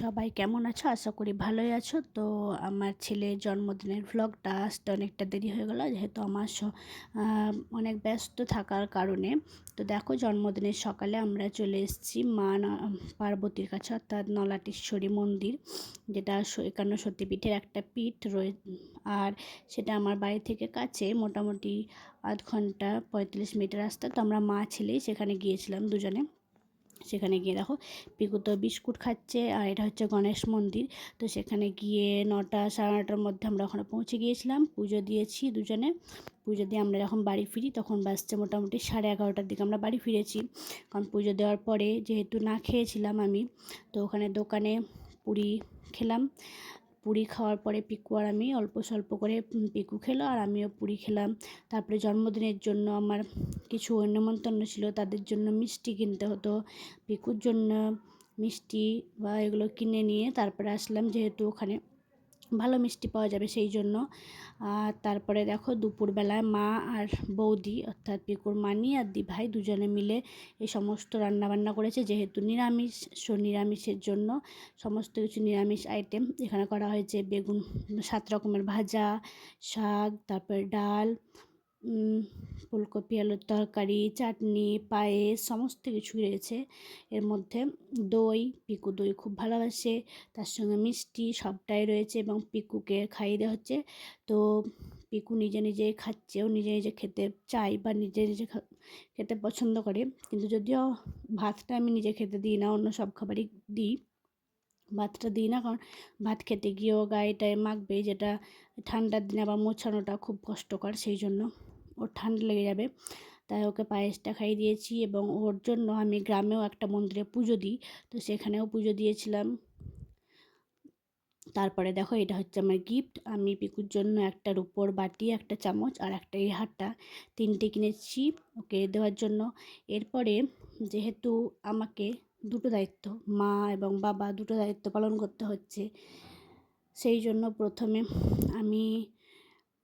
সবাই কেমন আছো? আশা করি ভালোই আছো। তো আমার ছেলের জন্মদিনের ভ্লগটা আসতে অনেকটা দেরি হয়ে গেল। যেহেতু আমার অনেক ব্যস্ত থাকার কারণে। তো দেখো, জন্মদিনের সকালে আমরা চলে এসেছি মা পার্বতীর কাছে, অর্থাৎ নলাটেশ্বরী মন্দির, যেটা একান্ন সতীপীঠের একটা পীঠ রয়ে, আর সেটা আমার বাড়ি থেকে কাছে মোটামুটি আধ ঘণ্টা পঁয়তাল্লিশ মিনিট রাস্তা। তো আমরা মা ছেলেই সেখানে গিয়েছিলাম দুজনে। সেখানে গিয়ে দেখো পিকু তো বিস্কুট খাচ্ছে আর এটা হচ্ছে গণেশ মন্দির। তো সেখানে গিয়ে নটা সাড়ে নটার মধ্যে আমরা ওখানে পৌঁছে গিয়েছিলাম। পুজো দিয়েছি দুজনে। পুজো দিয়ে আমরা যখন বাড়ি ফিরি তখন বাসছে মোটামুটি সাড়ে এগারোটার দিকে আমরা বাড়ি ফিরেছি। কারণ পুজো দেওয়ার পরে যেহেতু না খেয়েছিলাম আমি, তো ওখানে দোকানে পুরি খেলাম। পুরি খাওয়ার পরে পিকু আর আমি অল্প স্বল্প করে পিকু খেলো আর আমিও পুরি খেলাম। তারপরে জন্মদিনের জন্য আমার কিছু নেমন্তন্ন ছিল, তাদের জন্য মিষ্টি কিনতে হতো। পিকুর জন্য মিষ্টি বা এগুলো কিনে নিয়ে তারপরে আসলাম, যেহেতু ওখানে ভালো মিষ্টি পাওয়া যাবে সেই জন্য। আর তারপরে দেখো দুপুরবেলায় মা আর বৌদি অর্থাৎ পিকুর মানি আর দি ভাই দুজনে মিলে এই সমস্ত রান্নাবান্না করেছে যেহেতু নিরামিষ, সো নিরামিষের জন্য সমস্ত কিছু নিরামিষ আইটেম এখানে করা হয়েছে। বেগুন, সাত রকমের ভাজা, শাক, তারপরে ডাল ফুলকপি, আলুর তরকারি, চাটনি, পায়েস, সমস্ত কিছুই রয়েছে। এর মধ্যে দই, পিকু দই খুব ভালোবাসে। তার সঙ্গে মিষ্টি সবটাই রয়েছে এবং পিকুকে খাইয়ে দেওয়া হচ্ছে। তো পিকু নিজে নিজে খাচ্ছে, ও নিজে নিজে খেতে চায় বা নিজে নিজে খেতে পছন্দ করে। কিন্তু যদিও ভাতটা আমি নিজে খেতে দিই না, অন্য সব খাবারই দিই। ভাতটা দিই না, কারণ ভাত খেতে গিয়েও গায়েটায় মাখবে, যেটা ঠান্ডার দিনে আবার মোছানোটা খুব কষ্টকর, সেই জন্য। ওর ঠান্ডা লেগে যাবে। তাই ওকে পায়েসটা খাইয়ে দিয়েছি এবং ওর জন্য আমি গ্রামেও একটা মন্দিরে পুজো দিই। তো সেখানেও পুজো দিয়েছিলাম। তারপরে দেখো এটা হচ্ছে আমার গিফট আমি পিকুর জন্য একটা রূপোর বাটি, একটা চামচ আর একটা এই হারটা তিনটে কিনেছি ওকে দেওয়ার জন্য। এরপরে যেহেতু আমাকে দুটো দায়িত্ব, মা এবং বাবা দুটো দায়িত্ব পালন করতে হচ্ছে, সেই জন্য প্রথমে আমি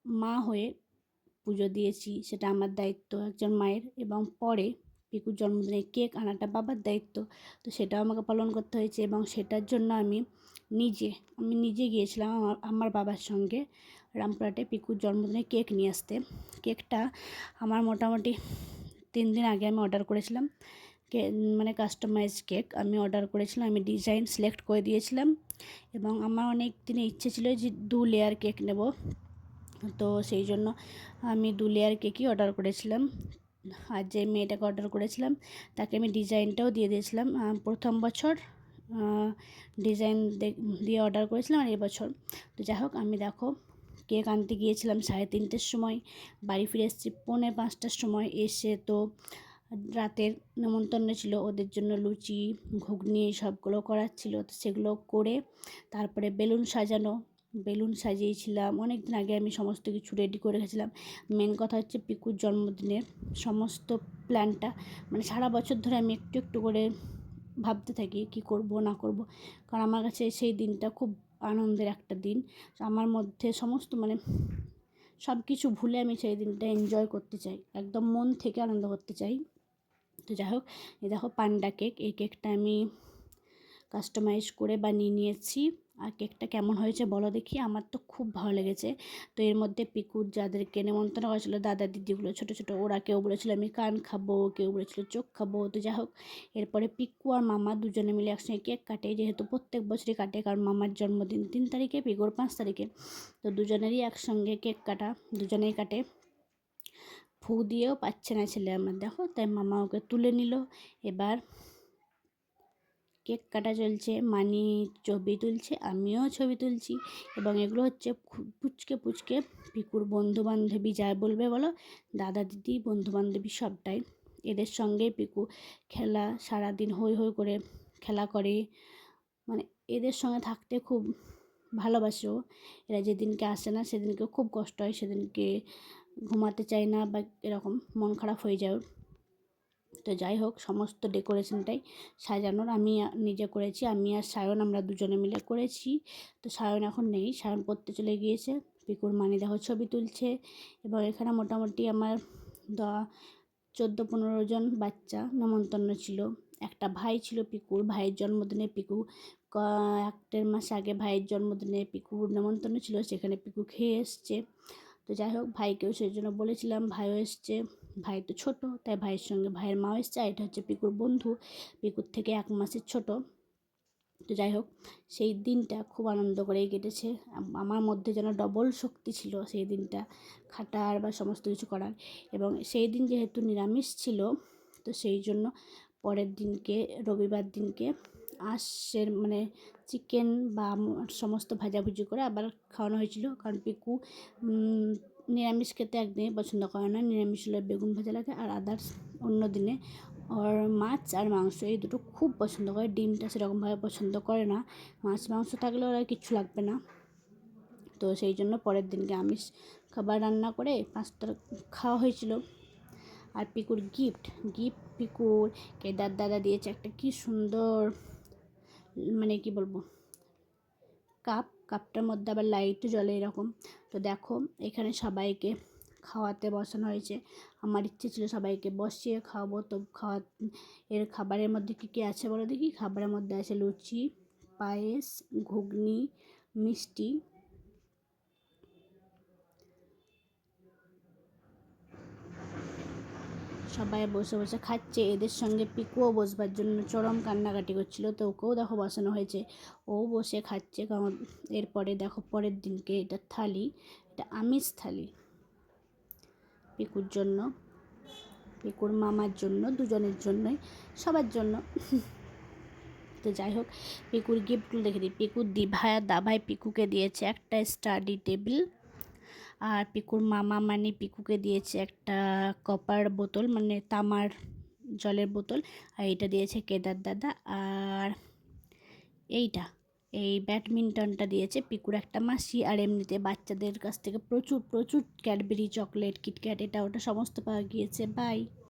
মা হয়ে পুজো দিয়েছি, সেটা আমার দায়িত্ব একজন মায়ের এবং পরে পিকুর জন্মদিনে কেক আনাটা বাবার দায়িত্ব। তো সেটাও আমাকে পালন করতে হয়েছে এবং সেটার জন্য আমি নিজে আমি নিজে গিয়েছিলাম আমার আমার বাবার সঙ্গে রামপুরহাটে পিকুর জন্মদিনে কেক নিয়ে আসতে। কেকটা আমার মোটামুটি তিন দিন আগে আমি অর্ডার করেছিলাম। কে মানে কাস্টমাইজ কেক আমি অর্ডার করেছিলাম, আমি ডিজাইন সিলেক্ট করে দিয়েছিলাম এবং আমার অনেক দিনে ইচ্ছে ছিল যে দু লেয়ার কেক নেব। তো সেই জন্য আমি দু লেয়ার কেকই অর্ডার করেছিলাম। আর যে মেয়েটাকে অর্ডার করেছিলাম, তাকে আমি ডিজাইনটাও দিয়ে দিয়েছিলাম। প্রথম বছর ডিজাইন দিয়ে অর্ডার করেছিলাম আর এবছর। তো যাই হোক, আমি দেখো, কেক আনতে গিয়েছিলাম সাড়ে তিনটের সময়, বাড়ি ফিরে এসেছি পৌনে পাঁচটার সময়। এসে তো রাতের নেমন্তন্ন ছিল, ওদের জন্য লুচি, ঘুগনি সবগুলো করার ছিল। তো সেগুলো করে তারপরে বেলুন সাজানো বেলুন সাজিয়েছিলাম। অনেক দিন আগে আমি সমস্ত কিছু রেডি করে রেখেছিলাম। মেন কথা হচ্ছে পিকুর জন্মদিনের সমস্ত প্ল্যানটা মানে সারা বছর ধরে আমি একটু একটু করে ভাবতে থাকি কি করব, না করব। কারণ আমার কাছে সেই দিনটা খুব আনন্দের একটা দিন। আমার মধ্যে সমস্ত মানে সব কিছু ভুলে আমি সেই দিনটা এনজয় করতে চাই। একদম মন থেকে আনন্দ করতে চাই। তো যাই হোক, এই দেখো পান্ডা কেক এই কেকটা আমি কাস্টমাইজ করে বানিয়ে নিয়েছি। আর কেকটা কেমন হয়েছে বলো দেখি, আমার তো খুব ভালো লেগেছে। তো এর মধ্যে পিকুর যাদেরকে নেমন্তন্ন করেছিল, দাদা দিদিগুলো, ছোটো ছোটো, ওরা কেউ বলেছিল আমি কান খাব, কেউ বলেছিল চোখ খাব, তো যাই হোক। এরপরে পিকু আর মামা দুজনে মিলে একসঙ্গে কেক কাটে, যেহেতু প্রত্যেক বছরই কাটে, কারণ মামার জন্মদিন তিন তারিখে, পিকুর পাঁচ তারিখে। তো দুজনেরই একসঙ্গে কেক কাটা, দুজনেই কাটে। ফু দিয়েও পাচ্ছে না ছেলে আমার, দেখো। তাই মামা ওকে তুলে নিল। এবার কেক কাটা চলছে, মানি ছবি তুলছে, আমিও ছবি তুলছি এবং এগুলো হচ্ছে পুচকে পুচকে পিকুর বন্ধু বান্ধবী যা বলবে বলো, দাদা দিদি বন্ধু বান্ধবী সবটাই। এদের সঙ্গে পিকু খেলা সারাদিন হই হই করে খেলা করে। মানে এদের সঙ্গে থাকতে খুব ভালোবাসে এরা যেদিনকে আসে না সেদিনকে খুব কষ্ট হয়, সেদিনকে ঘুমাতে চায় না বা এরকম মন খারাপ হয়ে যায়। তো যাই হোক, সমস্ত ডেকোরেশনটাই সাজানোর আমি নিজে করেছি, আমি আর সায়ন আমরা দুজনে মিলে করেছি। তো সায়ন এখন নেই, সায়ন পড়তে চলে গিয়েছে, পিকুর মানি দেখো ছবি তুলছে এবং এখানে মোটামুটি আমার দ চোদ্দ পনেরো জন বাচ্চা নেমন্তন্ন ছিল। একটা ভাই ছিল পিকুর, ভাইয়ের জন্মদিনে পিকু এক দেড় মাস আগে ভাইয়ের জন্মদিনে পিকুর নেমন্তন্ন ছিল, সেখানে পিকু খেয়ে এসছে। তো যাই হোক, ভাইকেও সেই জন্য বলেছিলাম, ভাইও এসছে। ভাই তো ছোট, তাই ভাইয়ের সঙ্গে ভাইয়ের মাও এসছে এটা হচ্ছে পিকুর বন্ধু। পিকুর থেকে এক মাসের ছোট। তো যাই হোক, সেই দিনটা খুব আনন্দ করেই কেটেছে। আমার মধ্যে যেন ডবল শক্তি ছিল সেই দিনটা, খাটার বা সমস্ত কিছু করার। এবং সেই দিন যেহেতু নিরামিষ ছিল, তো সেই জন্য পরের দিনকে, রবিবার দিনকে আঁশের মানে চিকেন বা সমস্ত ভাজাভুজি করে আবার খাওয়ানো হয়েছিল। কারণ পিকু নিরামিষ খেতে একদমই পছন্দ করে না। নিরামিষ হলে বেগুন ভাজা লাগে আর আদার্স অন্য দিনে। ওর মাছ আর মাংস এই দুটো খুব পছন্দ করে। ডিমটা সেরকমভাবে পছন্দ করে না। মাছ মাংস থাকলে ওরা কিচ্ছু লাগবে না। তো সেই জন্য পরের দিনকে আমিষ খাবার রান্না করে পাঁচটা খাওয়া হয়েছিল। আর পিকুর গিফট গিফট পিকুর কেদার দাদা দিয়েছে একটা কি সুন্দর মানে কি বলব? কাপ কাপটার মধ্যে আবার লাইট জ্বলে এরকম। তো দেখো, এখানে সবাইকে খাওয়াতে বসানো হয়েছে। আমার ইচ্ছে ছিল সবাইকে বসিয়ে খাওয়াবো। তো খাওয়া, এর খাবারের মধ্যে কী কী আছে বলো দেখি? খাবারের মধ্যে আছে লুচি, পায়েস, ঘুগনি, মিষ্টি সবাই বসে বসে খাচ্ছে, এদের সঙ্গে পিকুও বসবার জন্য চরম কান্নাকাটি করছিল, তো ওকেও দেখো বসানো হয়েছে। ও বসে খাচ্ছে কারণ এরপরে দেখো পরের দিনকে এটা থালি, এটা আমিষ থালি। পিকুর জন্য, পিকুর মামার জন্য, দুজনের জন্যই, সবার জন্য। তো যাই হোক, পিকুর গিফটগুলো দেখে দিই। পিকুর দিভায়া দাভাই পিকুকে দিয়েছে একটা স্টাডি টেবিল আর পিকুর মামা মানে পিকুকে দিয়েছে একটা কপার বোতল মানে তামার জলের বোতল, আর এটা দিয়েছে কেদার দাদা। আর এইটা, এই ব্যাডমিন্টনটা দিয়েছে পিকুর একটা মাসি, আর এমনিতে বাচ্চাদের কাছ থেকে প্রচুর প্রচুর ক্যাডবেরি, চকলেট, কিটক্যাট, এটা ওটা সমস্ত পাওয়া গিয়েছে। বাই।